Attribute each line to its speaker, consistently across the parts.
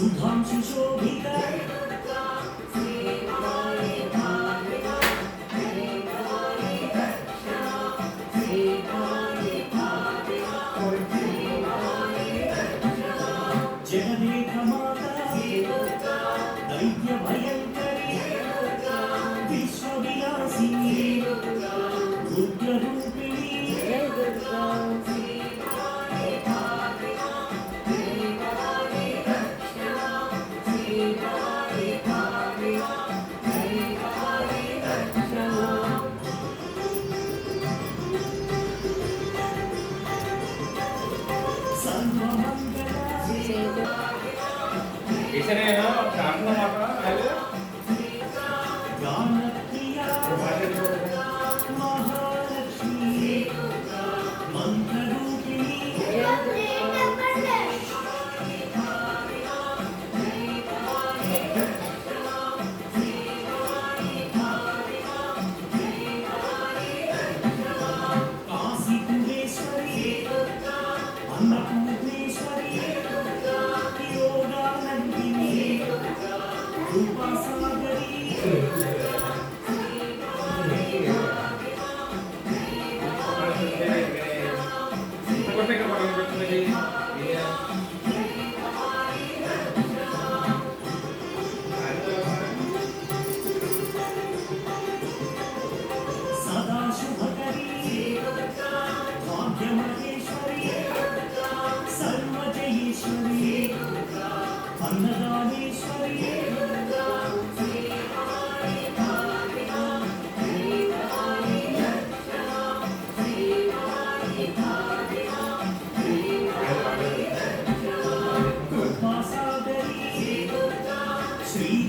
Speaker 1: 疯狂去说未来。Lord,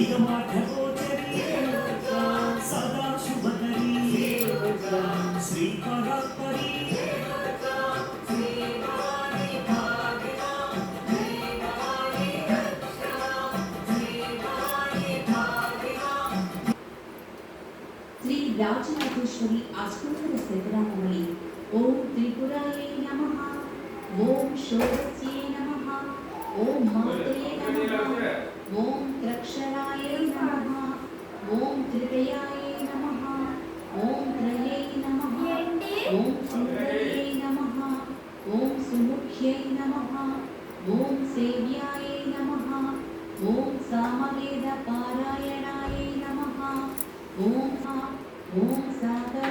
Speaker 1: నిగమాఠగోచరి సదా శుభకరి శ్రీ పరాత్పరి
Speaker 2: శ్రీ రాజరాజేశ్వరి అష్టోత్తర శతనామవళి ఓం త్రిపురాయై నమః ఓం షోడస్యై నమః ఓం మాత్రే నమః ஓம் திரக்ஷராய நம ஓம் திருவையாய நம ஓம் திரையை நம ஓம் சுந்தரையை நம ஓம் சுமுக்கியை நம ஓம் சேவியாய நம ஓம் சாமவேத பாராயணாய நம ஓம் ஓம் சாகர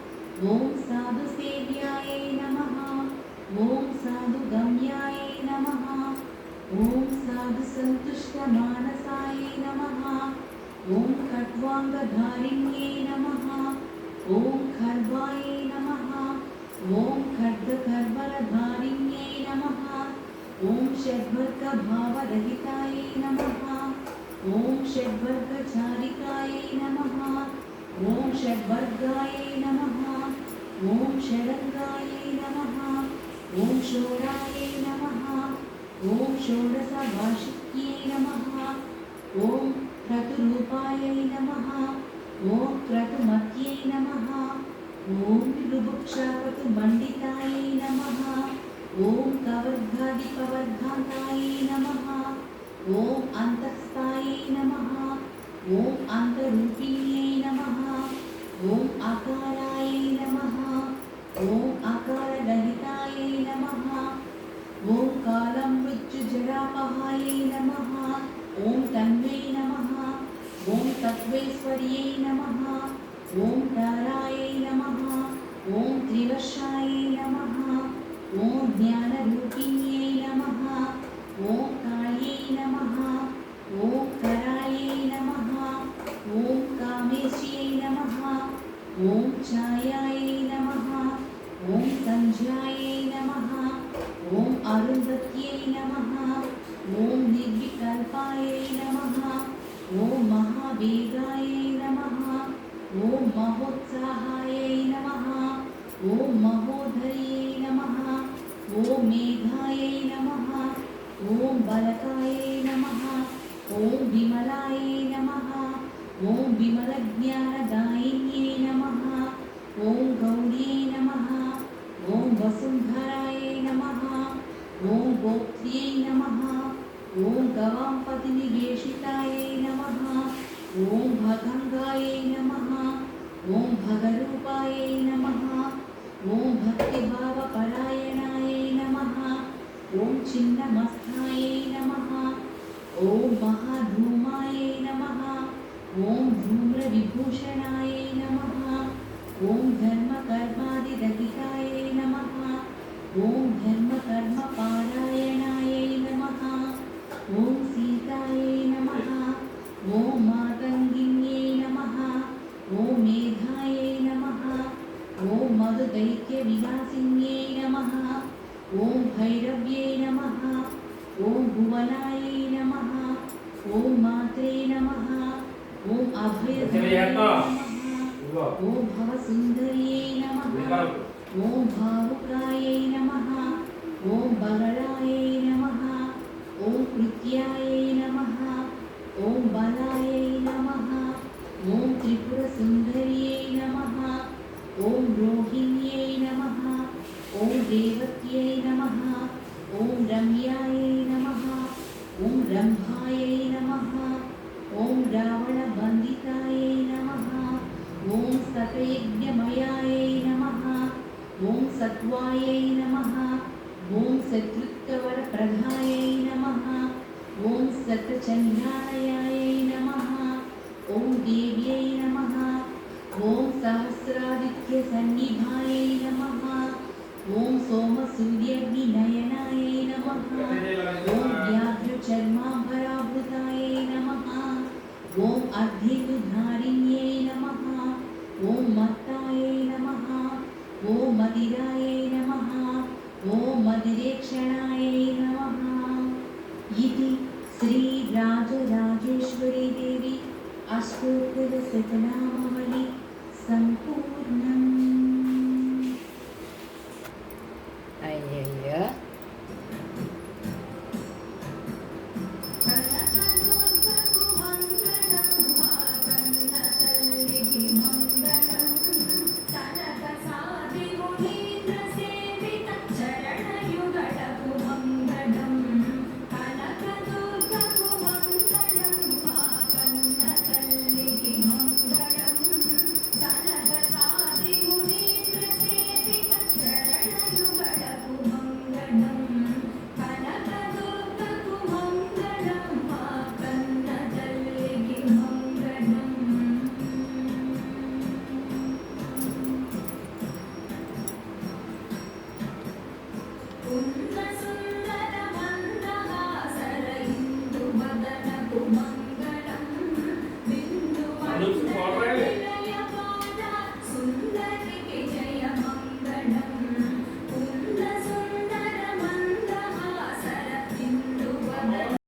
Speaker 2: ॐ साधुसेव्याय नमः। ॐ साधुगम्याय नमः। ॐ साधुसन्तुष्टमानसाय नमः। ॐ खड्वाङ्गधारिण्ये नमः। ॐ खर्वाय नमः। ॐ खड्गकर्वरधारिण्ये नमः। ॐ षड्वर्गभावरहिताय नमः। ॐ षड्वर्गचारिकाय नमः। ॐ षड्वर्गाय नमः। शरङ्गाय नमः। ॐ शोराय नमः। ॐ षोडशभाषिक्यै नमः। ॐ क्रतुरूपाय नमः। ॐ क्रतुमत्यै नमः। ॐ रुभुक्षापतुमण्डितायै नमः। ॐ कवर्धादिपवर्धातायै नमः। ॐ अन्तस्तायै नमः। ॐ परमेश्वर्यै नमः ॐ प्राणायै नमः ॐ त्रिवर्षायै नमः ॐ ज्ञानरूपिण्यै नमः ॐ काळ्यै नमः ॐ कराळ्यै नमः ॐ कामेश्यै नमः ॐ छायायै नमः ॐ सन्ध्यायै नमः ॐ अरुन्धत्यै नमः ॐ निर्विकल्पायै नमः ॐ महावीराय नमः ॐ महोत्साहाय नमः ॐ महोदर्यै नमः ॐ मेघाय नमः ॐ बलकाय नमः ॐ विमलाय नमः ॐ विमलज्ञानदायिन्ये नमः ॐ गौर्यै नमः ॐ वसुन्धराय नमः ॐ गोप्त्यै नमः ॐ गवाम्पतिनिगेषितायै नमः। ॐ भगङ्गायै नमः। ॐ भगरूपायै नमः। ॐ भक्तिभावपरायणायै नमः। ॐ छिन्नमस्तायै नमः। ॐ महाधूमायै नमः। ॐ धूम्रविभूषणाय नमः। ॐ धर्मकर्मादिरहिताय नमः। ॐ धर्मकर्मपा ఓం మాత్రే నమ. ఓం అభయ ఓం భవసుందర్యే నమ. ఓం భావుకాయై నమ. ఓం బగళాయై నమ. ఓం కృత్యాయై నమ. ఓం బలాయై నమ. ఓం త్రిపురసుందర్యే నమ. ఓం రోహిణ్యై నమ. ఓం దేవత్యై నమ. ఓం రమ్యాయై నమ. ఓం రంభా ॐ रावणबन्दितायै नमः ॐ सतयज्ञमयायै नमः ॐ सत्वायै नमः ॐ शत्रुत्वरप्रधायै नमः ॐ सतचन्द्रालयायै नमः ॐ देव्यै नमः ॐ सहस्रादित्यसन्निभायै नमः ॐ सोमसूर्यग्निनयनायै नमः
Speaker 3: ॐ
Speaker 2: व्याघ्रचर्माभराभृतायै नमः ॐ अर्धिनुधारिण्यै नमः ॐ मत्तायै नमः ॐ मदिरायै नमः ॐ मदिरेक्षणायै नमः। इति श्रीराजराजेश्वरी देवी सम्पूर्णम्